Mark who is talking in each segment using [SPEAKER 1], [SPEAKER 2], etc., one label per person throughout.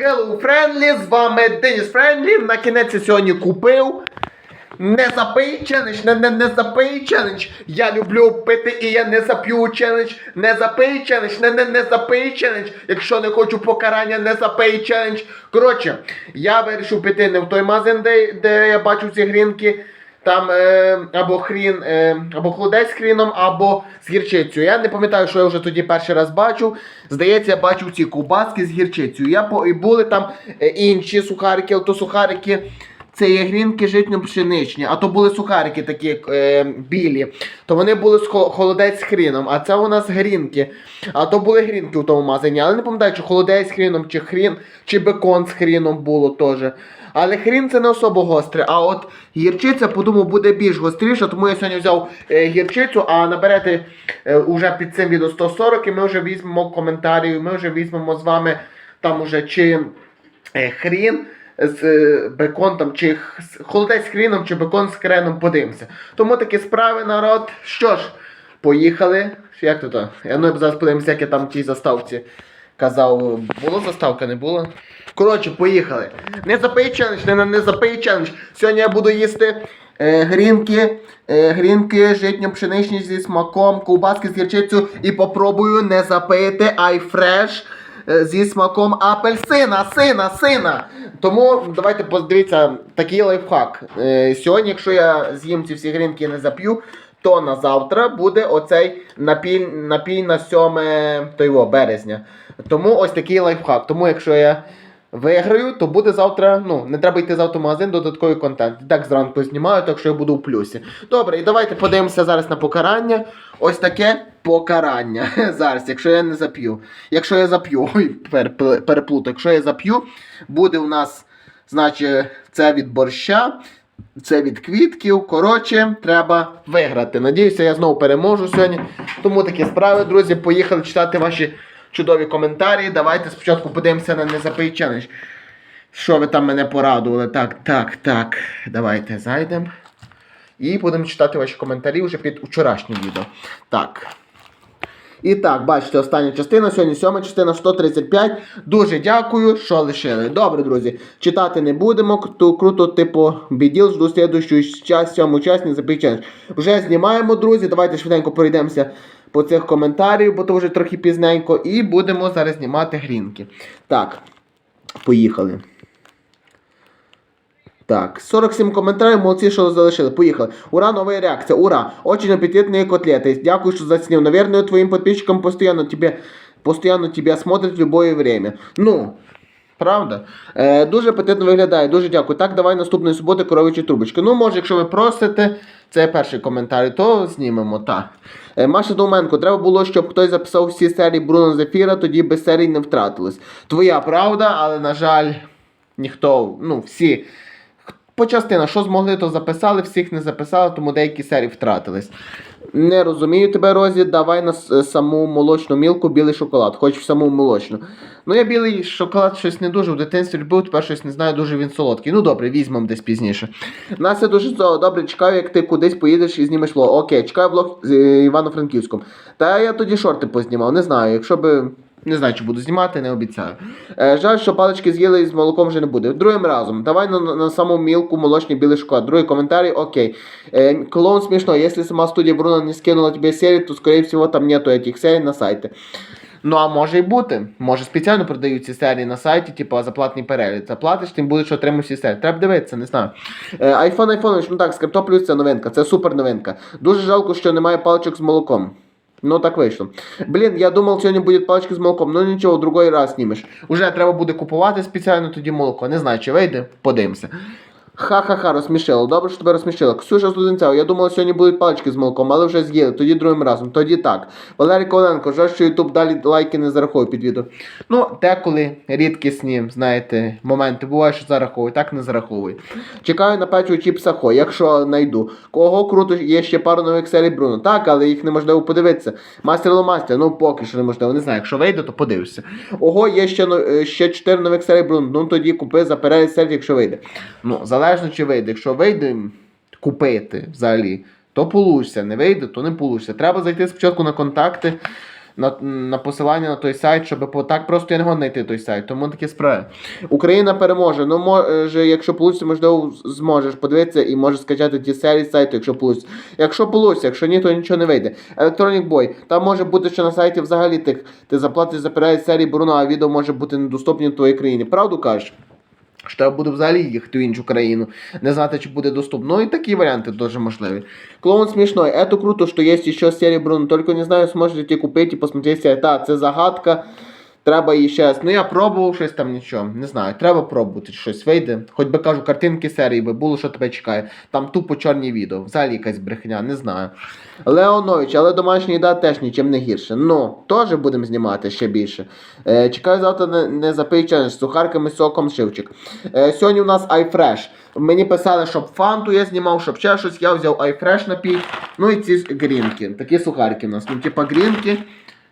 [SPEAKER 1] Hello Friendly, з вами Деніс Френдлі. На кінець я сьогодні купив. Не запий челендж, не, не, не запий челендж. Я люблю пити і я не зап'ю челендж. Не запий челендж, не, не, не запий челендж. Якщо не хочу покарання, не запий челендж. Коротше, я вирішив піти не в той магазин, де, де я бачу ці грінки. Там е, або хрін, е, або холодець з хріном, або з гірчицею. Я не пам'ятаю, що я вже тоді перший раз бачив. Здається, я бачив ці ковбаски з гірчицею. Я по, і були там е, інші сухарики, але то сухарики. Це є грінки житньо-пшеничні, а то були сухарики такі е, білі, то вони були з холодець з хріном, а це у нас грінки. А то були грінки у тому магазині. Але не пам'ятаю, чи холодець з хріном, чи хрін, чи бекон з хріном було теж. Але хрін це не особо гостре. А от гірчиця, подумав, буде більш гостріша, тому я сьогодні взяв е, гірчицю, а наберете е, уже під цим відео 140 і ми вже візьмемо коментарі, ми вже візьмемо з вами там уже чи е, хрін з бекон там, чи холодець з хріном, чи бекон з хреном подивимося. Тому такі справи, народ. Що ж, поїхали. Як то? Я ну зараз подивимося, як я там в тій заставці казав. Було заставка, не було? Коротше, поїхали. Не запий челендж, не, не запий челендж. Сьогодні я буду їсти е, грінки, е, грінки житньо-пшеничні зі смаком, ковбаски з гірчицею і попробую не запити айфреш е, зі смаком апельсина, сина, сина. Тому давайте подивіться такий лайфхак. Е, сьогодні, якщо я з'їм ці всі грінки і не зап'ю, то на завтра буде оцей напій, напій на 7 того, березня. Тому ось такий лайфхак. Тому якщо я виграю, то буде завтра. Ну, не треба йти завтра в магазин, додатковий контент. І Так зранку знімаю, так що я буду в плюсі. Добре, і давайте подивимося зараз на покарання. Ось таке покарання. Зараз, якщо я не зап'ю. Якщо я зап'ю, ой, пер- якщо я зап'ю, буде у нас, значить, це від борща. Це від квітків. Коротше, треба виграти. Надіюся, я знову переможу сьогодні. Тому такі справи, друзі. Поїхали читати ваші чудові коментарі. Давайте спочатку подивимося на челендж. Що ви там мене порадували? Так, так, так. Давайте зайдемо. І будемо читати ваші коментарі вже під вчорашнім відео. Так. І так, бачите, остання частина, сьогодні сьома частина 135. Дуже дякую, що лишили. Добре, друзі. Читати не будемо. Кру- Круто, типу, біділ, жду слідущу час, сьому час, не запий. Вже знімаємо, друзі. Давайте швиденько пройдемося по цих коментарів, бо то вже трохи пізненько. І будемо зараз знімати грінки. Так, поїхали. Так, 47 коментарів, молодці, що залишили. Поїхали. Ура, новая реакция. Ура. Очень аппетитные котлеты. Дякую, что заценил. Наверное, твоим подписчикам постоянно тебе, постоянно тебя смотрят в любое время. Ну, правда? Е, дуже апетитно виглядає. Дуже дякую. Так, давай наступної суботи коровичі трубочки. Ну, може, якщо ви просите, це перший коментар, то знімемо. Так. Е, Маша Довменко, треба було, щоб хтось записав всі серії Бруно Зефіра, тоді би серії не втратились. Твоя правда, але, на жаль, ніхто, ну, всі. По частина, що змогли, то записали, всіх не записали, тому деякі серії втратились. Не розумію тебе, Розі, давай на саму молочну мілку білий шоколад, хоч в саму молочну. Ну я білий шоколад щось не дуже в дитинстві любив, тепер щось не знаю, дуже він солодкий. Ну добре, візьмемо десь пізніше. Настя дуже добре, чекаю, як ти кудись поїдеш і знімеш влог. Окей, чекаю влог з е, Івано-Франківськом. Та я тоді шорти познімав, не знаю, якщо би. Не знаю, чи буду знімати, не обіцяю. Е, жаль, що палички з'їли і з молоком вже не буде. Другим разом. Давай на, на, саму мілку молочний білий шоколад. Другий коментарій, окей. Е, клоун смешно. Если сама студия Бруно не скинула тебе серии, то, скорее всего, там нету этих серий на сайті. Ну, а може і бути. Може спеціально продають ці серії на сайті, типу заплатний перегляд. Заплатиш, тим будеш отримати всі серії. Треба дивитися, не знаю. Е, Айфон, айфонович, ну так, Скрипто плюс це новинка, це супер новинка. Дуже жалко, що немає паличок з молоком. Ну так вийшло. Блін, я думав, сьогодні буде палички з молоком. Ну нічого, другий раз знімеш. Уже треба буде купувати спеціально тоді молоко. Не знаю, чи вийде, подивимося. Ха-ха-ха, розсмішило. Добре, що тебе розсмішило. Ксюша Студенцева, я думала, сьогодні будуть палички з молоком, але вже з'їли. Тоді другим разом. Тоді так. Валерій Коваленко, жаль, що Ютуб далі лайки не зараховує під відео. Ну, деколи рідкісні, знаєте, моменти буває, що зараховує, так не зараховує. Чекаю на печиво чіпса Хо, якщо знайду. Кого круто, є ще пару нових серій Бруно. Так, але їх неможливо подивитися. Мастер Ломастер, ну поки що неможливо. Не знаю, якщо вийде, то подивишся. Ого, є ще, е, ще 4 нових серій Бруно. Ну тоді купи за перегляд серій, якщо вийде. Ну, залежно чи вийде. Якщо вийде купити взагалі, то получиться. Не вийде, то не получиться. Треба зайти спочатку на контакти. на, на посилання на той сайт, щоб так просто я знайти той сайт. Тому такі справи. Україна переможе. Ну, може, якщо вийде, можливо, зможеш подивитися і можеш скачати ті серії сайту, якщо вийде. Якщо вийде, якщо ні, то нічого не вийде. Electronic Boy. Там може бути, що на сайті взагалі ти, ти заплатиш за перегляд серії Бруно, а відео може бути недоступні в твоїй країні. Правду кажеш? Що я буду взагалі їхати в іншу країну, не знати, чи буде доступно. Ну і такі варіанти дуже можливі. Клоун смешной. Это круто, что есть еще серебро, Бруно. Только не знаю, сможете купить и посмотреть серию. Так, це загадка. Треба її ще раз. Ну я пробував щось там нічого. Не знаю. Треба пробувати, щось вийде. Хоч би кажу, картинки серії би було, що тебе чекає. Там тупо чорні відео. Взагалі якась брехня, не знаю. Леонович, але домашня їда теж нічим не гірше. Ну, теж будемо знімати ще більше. Е, чекаю завтра не, не запий з сухарками, соком, шивчик. Е, сьогодні у нас iFresh. Мені писали, щоб фанту я знімав, щоб ще щось. Я взяв iFresh напій. Ну і ці грінки. Такі сухарки у нас. Ну, типа грінки.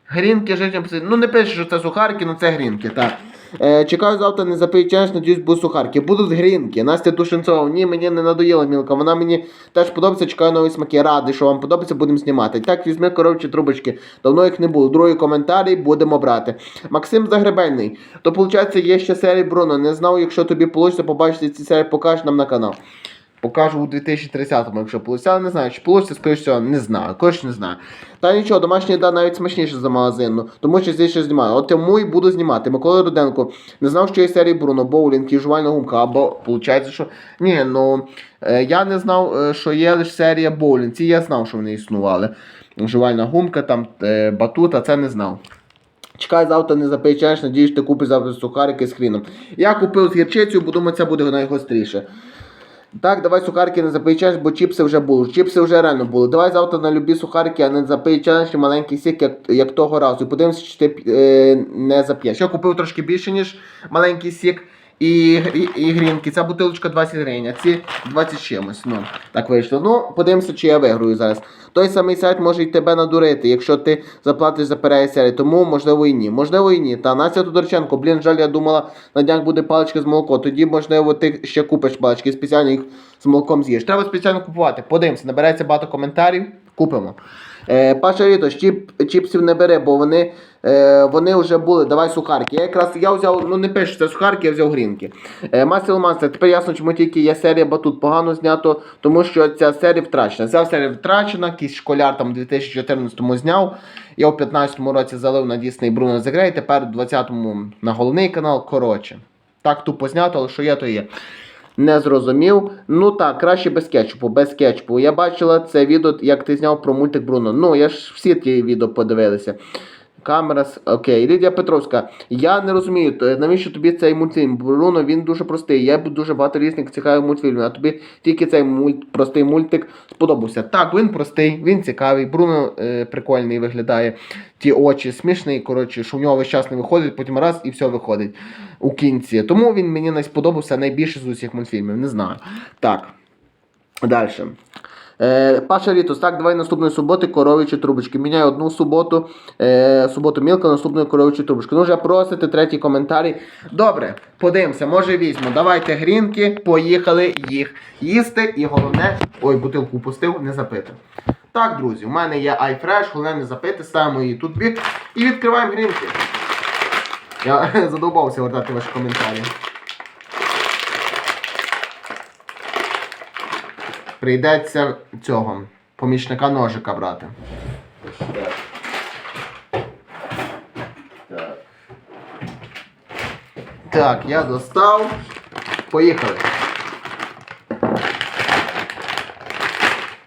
[SPEAKER 1] Грінки, життя писати. Ну не пише, що це сухарки, ну це грінки, так. Е, чекаю завтра не запий челендж, надіюсь, будуть сухарки. Будуть грінки. Настя Тушенцова, ні, мені не надоїла мілка. Вона мені теж подобається, чекаю нові смаки. Радий, що вам подобається, будемо знімати. Так, візьми коровчі трубочки. Давно їх не було. Другий коментарій будемо брати. Максим Загребельний. То, виходить, є ще серії Бруно. Не знав, якщо тобі вийде побачити ці серії, покажеш нам на канал. Покажу у 2030-му, якщо вийде. Але не знаю, чи вийде, скоріш всього, не знаю. Коротше, не знаю. Та нічого, домашня їда навіть смачніша за магазинну, тому що здесь ще знімаю. От тому і буду знімати. Микола Руденко не знав, що є серії Бруно, боулінг і жувальна гумка, або виходить, що. Ні, ну е, я не знав, е, що є лише серія боулінг. Ці я знав, що вони існували. Жувальна гумка, там е, батут, а це не знав. Чекай, завтра не запечеш, надіюсь, ти купиш завтра сухарики з хріном. Я купив з гірчицею, бо думаю, це буде найгостріше. Так, давай сухарики не запечеш, бо чіпси вже були. Чіпси вже реально були. Давай завтра на любі сухарики, а не запечеш маленький сік, як, як того разу. І подивимося, чи ти е, не зап'єш. Я купив трошки більше, ніж маленький сік. І, і, і грінки. Ця бутилочка 20 гривень, а ці 20 чимось. Ну, так вийшло. Ну, подивимося, чи я виграю зараз. Той самий сайт може й тебе надурити, якщо ти заплатиш за перегляд. Тому можливо і ні. Можливо і ні. Та Настя Тодорченко, блін, жаль, я думала, на днях буде паличка з молоком. Тоді, можливо, ти ще купиш палички, спеціально їх з молоком з'їш. Треба спеціально купувати. Подивимося, набереться багато коментарів. Купимо. Е, Паша Ріто, чіп, чіпсів не бери, бо вони, е, вони вже були. Давай сухарки. Я якраз я взяв, ну не пишу, це сухарки, я взяв грінки. Е, Масел Мастер, тепер ясно, чому тільки є серія батут погано знято, тому що ця серія втрачена. Ця серія втрачена, якийсь школяр там у 2014-му зняв. Я у 15-му році залив на Дійсний Бруно Зегрей, тепер у 20-му на головний канал. Коротше. Так тупо знято, але що є, то є. Не зрозумів. Ну так, краще без кетчупу, без кетчупу. Я бачила це відео, як ти зняв про мультик Бруно. Ну, я ж всі ті відео подивилися. Камера, с- окей. Лідія Петровська. Я не розумію, навіщо тобі цей мультфільм? Бруно, він дуже простий. Є дуже багато різних цікавих мультфільмів, а тобі тільки цей мульт, простий мультик сподобався. Так, він простий, він цікавий. Бруно е, прикольний виглядає. Ті очі смішний, коротше, що в нього весь час не виходить, потім раз і все виходить у кінці. Тому він мені не сподобався найбільше з усіх мультфільмів. Не знаю. Так. Далі. Е, Паша Рітус, так, давай наступної суботи коровичі трубочки. Міняю одну суботу, е, суботу мілка, наступної коровичі трубочки. Ну, вже просите, третій коментарі. Добре, подивимося, може візьму. Давайте грінки, поїхали їх їсти. І головне, ой, бутилку пустив, не запити. Так, друзі, у мене є iFresh, головне не запити, ставимо її тут бік і відкриваємо грінки. Я задовбався вертати ваші коментарі. Прийдеться цього помічника ножика брати. Так. Я достав. Поїхали.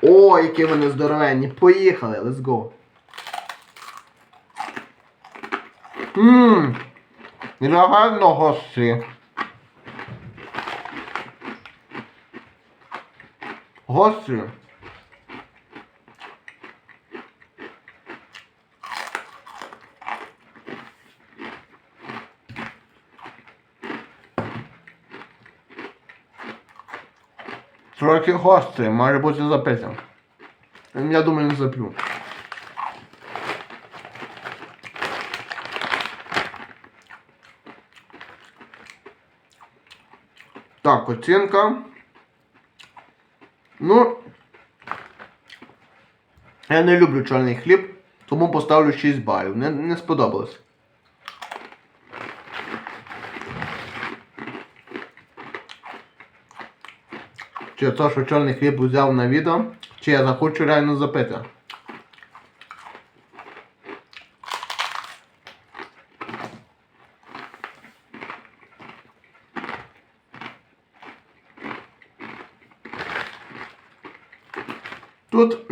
[SPEAKER 1] О, які вони здоровенні. Поїхали, let's go. Ммм. Реально гострі. Гострі. Трохи гострі, може бути запитим. Я думаю, не заплю. Так, оцінка. Ну. Я не люблю чорний хліб. Тому поставлю 6 балів. Не, не сподобалось. Чи то, що чорний хліб взяв на відео, чи я захочу реально запити.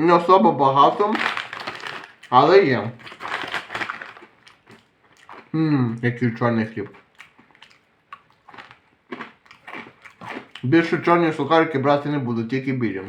[SPEAKER 1] Не особо багато, але є. Ммм, який чорний хліб. Більше чорні сухарики брати не буду, тільки білі.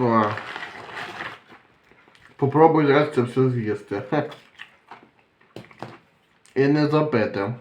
[SPEAKER 1] О. Попробуй зараз це все з'їсти. І не запити.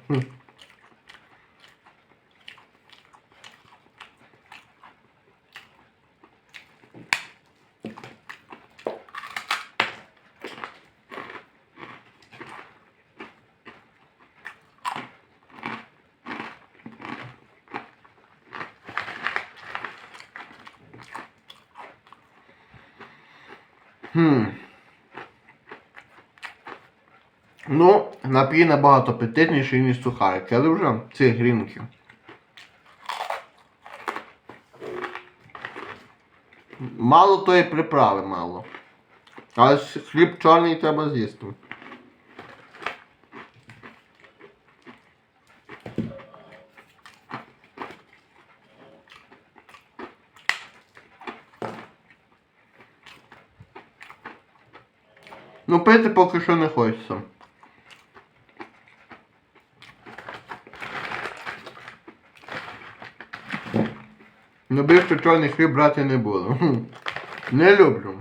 [SPEAKER 1] Хм. Ну, напій набагато апетитніший, ніж сухарики, але вже ці грінки. Мало тої приправи мало. Але хліб чорний треба з'їсти. Ну, пити поки що не хочеться. Ну більше чорний хліб брати не буду. Не люблю.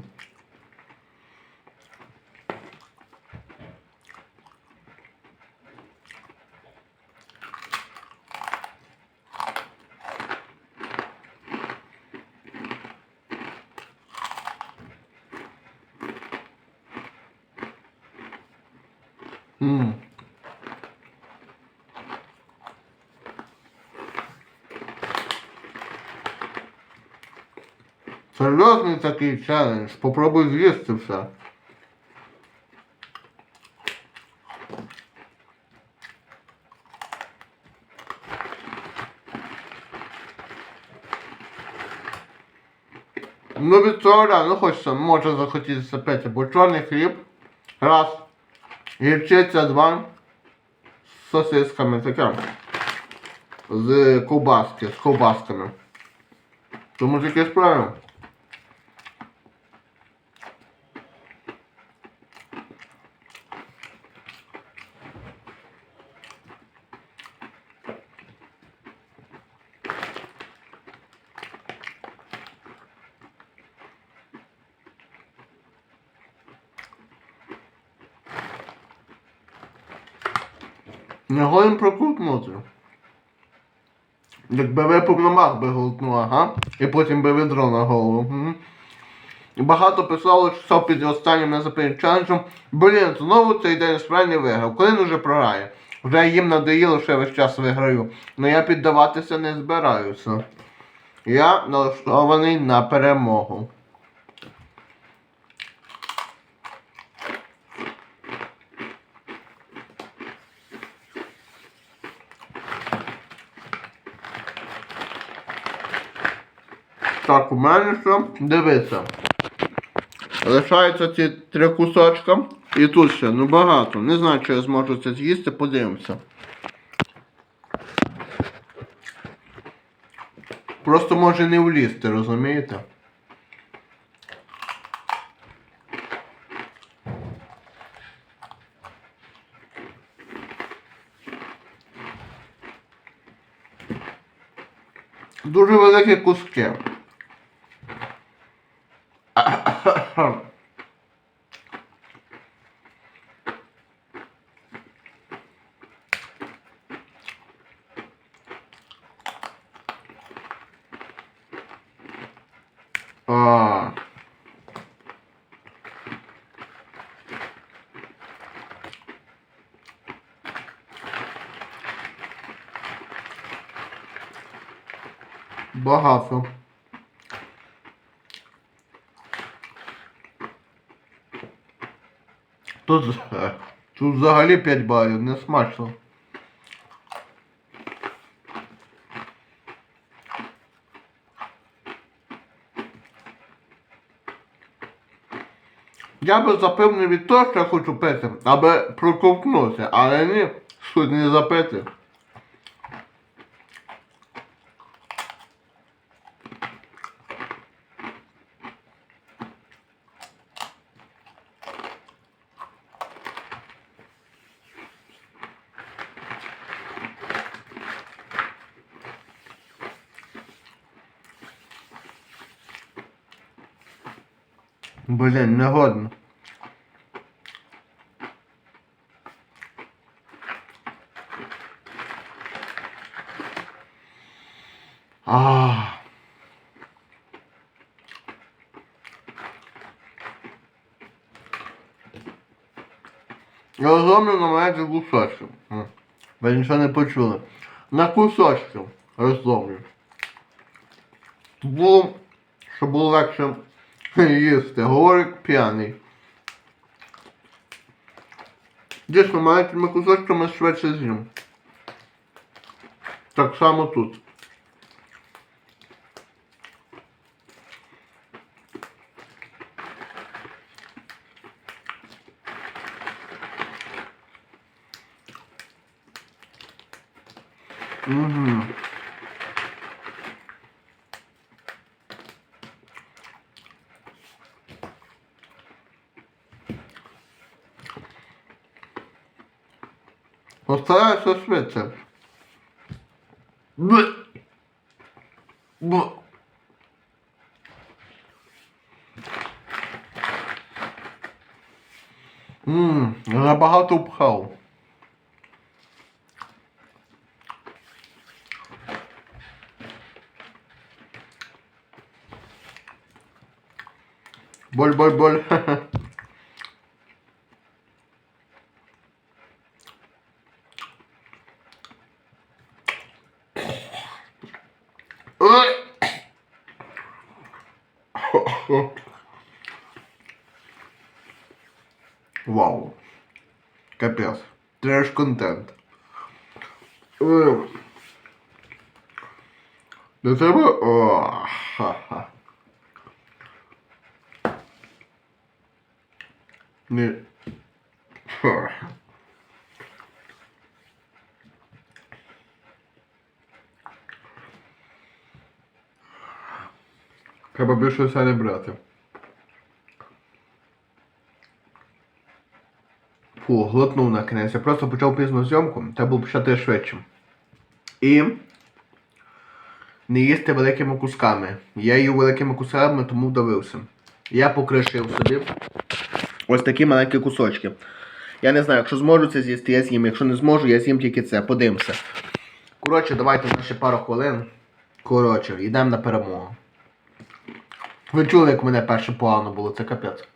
[SPEAKER 1] Такий челендж. Попробуй з'їсти все. Ну від цього реально хочеться, може захотітися пити, бо чорний хліб. Раз. Гірчиця два. З сосисками таке. З ковбаски, з ковбасками. Тому таке справи. Не годен проковтнути. Якби випив на мах би голтнув, ага. І потім би відро на голову. Мгм. І Багато писало, що під останнім незапинним челенджем. Блін, знову цей день справді виграв. Коли він вже програє? Вже їм надоїло, що я весь час виграю. Но я піддаватися не збираюся. Я налаштований на перемогу. Так, у мене що, дивиться. Лишаються ці три кусочка. І тут ще, ну багато. Не знаю, чи я зможу це з'їсти, подивимося. Просто може не влізти, розумієте? Дуже великі куски. А. Багато. Тут, тут взагалі 5 балів, не смачно. Я би запив не від що я хочу пити, аби проковтнути, але ні, суть не запити. Блін, не годно. А. Я розломлю на маленькі кусочки. Ви нічого не почули. На кусочки розломлю. Було, щоб було легше їсти. Говорить п'яний. Дійсно, маленькими кусочками швидше з'їм. Так само тут. Угу. Постараюся швидше. Б. Б. Ммм, забагато пхав. Боль, боль, боль. Ой. Вау. Капец. Треш контент. До тебе. О, ха-ха. Не. Фу. Треба більше не брати. Фу, глотнув на кінець. Я просто почав пізну зйомку, треба було почати швидше. І не їсти великими кусками. Я їв великими кусками, тому вдавився. Я покришив собі ось такі маленькі кусочки. Я не знаю, якщо зможу це з'їсти, я з'їм. Якщо не зможу, я з'їм тільки це. Подивимося. Коротше, давайте ще пару хвилин. Коротше, йдемо на перемогу. Ви чули, як мене перше погано було, це капець.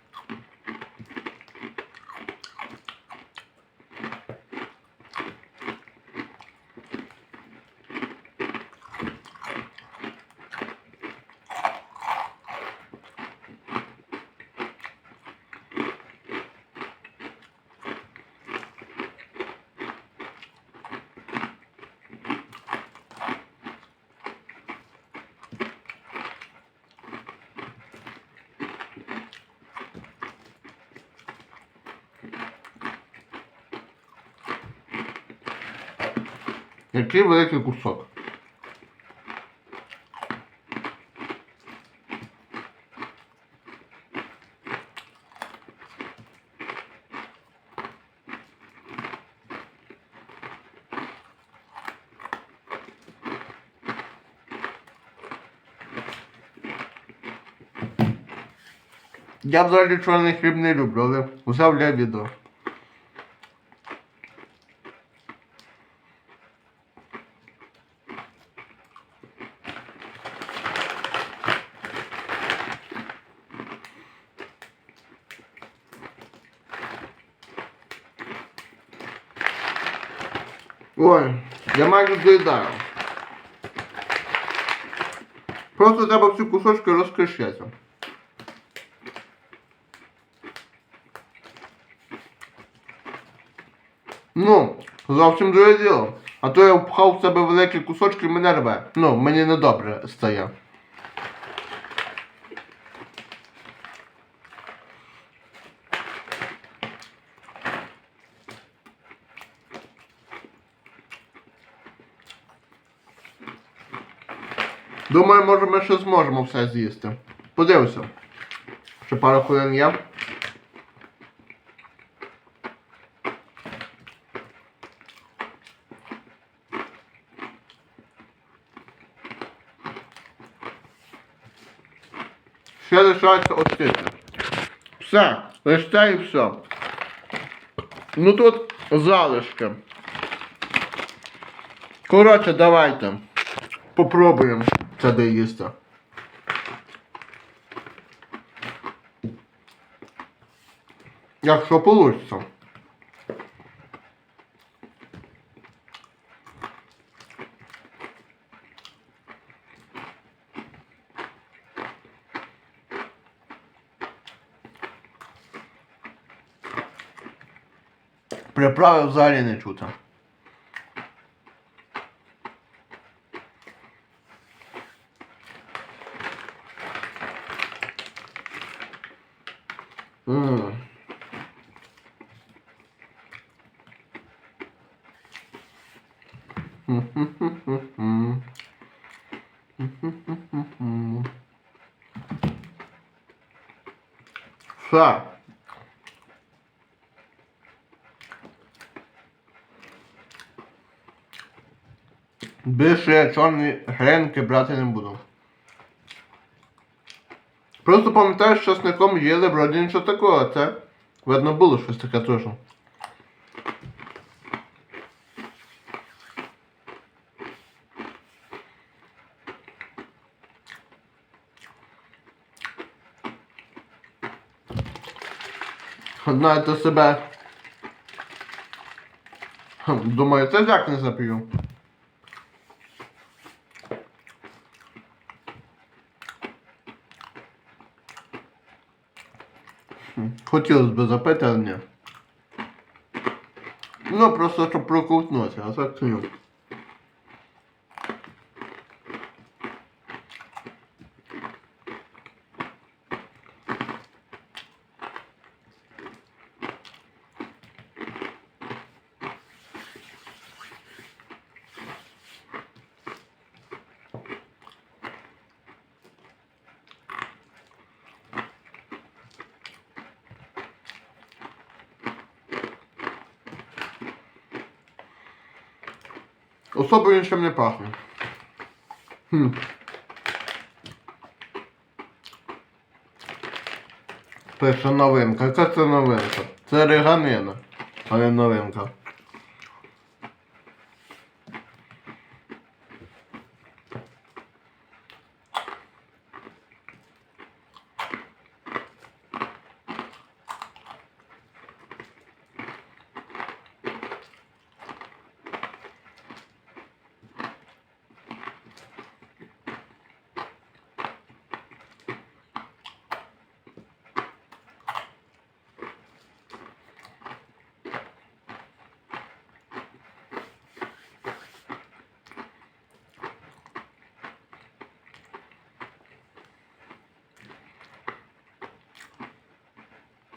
[SPEAKER 1] великий кусок. Я взагалі чорний хліб не люблю, але взяв для відео. я майже доїдаю. Просто треба всі кусочки розкришити. Ну, зовсім друге діло. А то я впхав в себе великі кусочки і мене рве. Ну, мені недобре стає. Думаю, може ми ще зможемо все з'їсти. Подивися. Ще пару хвилин є. Ще лишається остити. Все, лише і все. Ну тут залишки. Коротше, давайте. Попробуємо це доїсти. Якщо вийде. Приправи взагалі не чути. Ммм. Все. Більше я чорні гренки брати не буду. Просто пам'ятаю, що часником їли вроді нічого такого, це видно було щось таке теж. Знаєте себе. Думаю, це як не зап'ю. Хотілося б запитання. Ну, просто щоб проковтнутися, а так ні. Особо нічим не пахне. Хм. Перша новинка. Яка це новинка? Це реганина, а не новинка.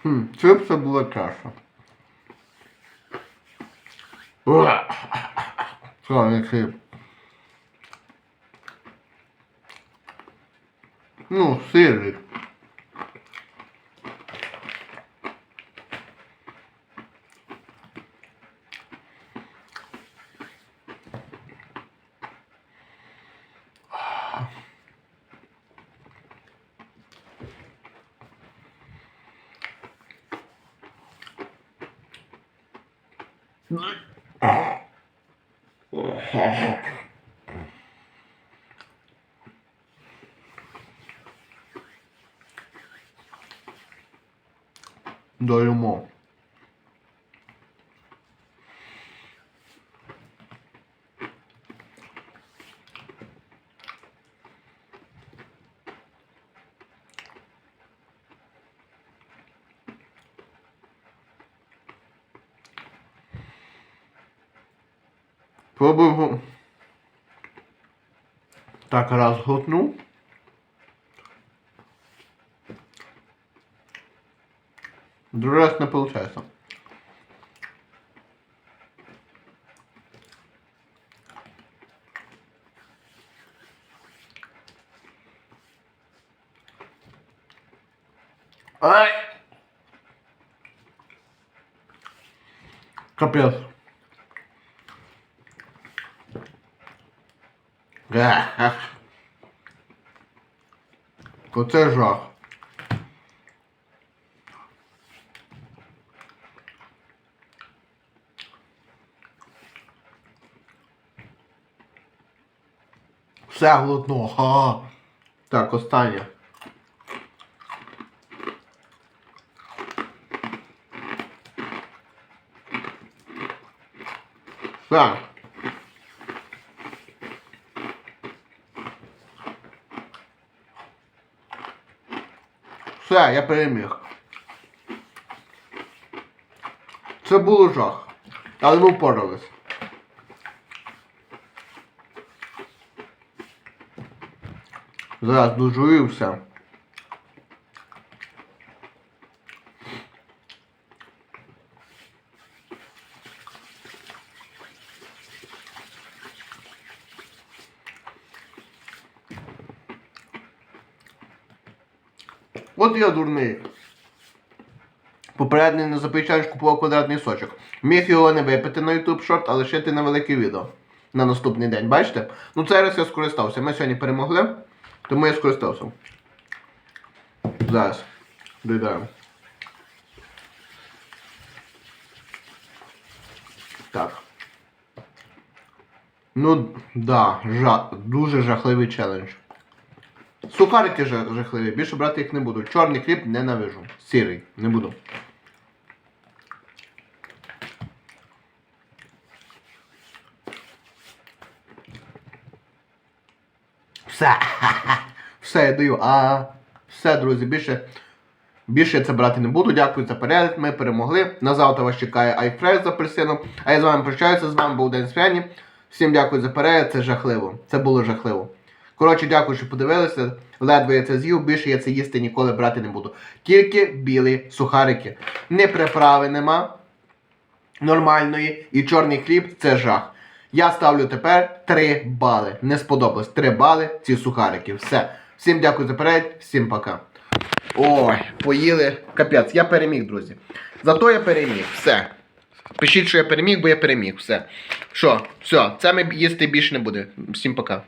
[SPEAKER 1] Хм, це все була каша. Славний. Ну, сирик. Доїмо. Так, раз глотнув. Другий раз не получается. Ай! Капец. Ех. Оце жах. Все глотно. Ха. Так, останнє. Все. Все, я переміг. Це було жах. Але ми впорались. Зараз дожую все. От я дурний. Попередній на запечач купував квадратний сочок. Міг його не випити на YouTube шорт, а лишити на велике відео на наступний день. Бачите? Ну цей раз я скористався. Ми сьогодні перемогли, тому я скористався. Зараз. Доїдаємо. Так. Ну, да, жа... дуже жахливий челендж. Сухарики жахливі, більше брати їх не буду. Чорний хліб ненавижу. Сірий, не буду. Все. Все, я даю. А все, друзі, більше. Більше я це брати не буду. Дякую за перегляд. Ми перемогли. На завтра вас чекає iFresh з апельсином. А я з вами прощаюся. З вами був День Свяні. Всім дякую за перегляд. Це жахливо. Це було жахливо. Коротше, дякую, що подивилися. Ледве я це з'їв, більше я це їсти ніколи брати не буду. Тільки білі сухарики. Не приправи нема нормальної. І чорний хліб це жах. Я ставлю тепер 3 бали. Не сподобалось. 3 бали ці сухарики. Все. Всім дякую за перегляд, всім пока. Ой, поїли. Капець, я переміг, друзі. Зато я переміг. Все. Пишіть, що я переміг, бо я переміг. Все. Що, все, це ми їсти більше не буде. Всім пока.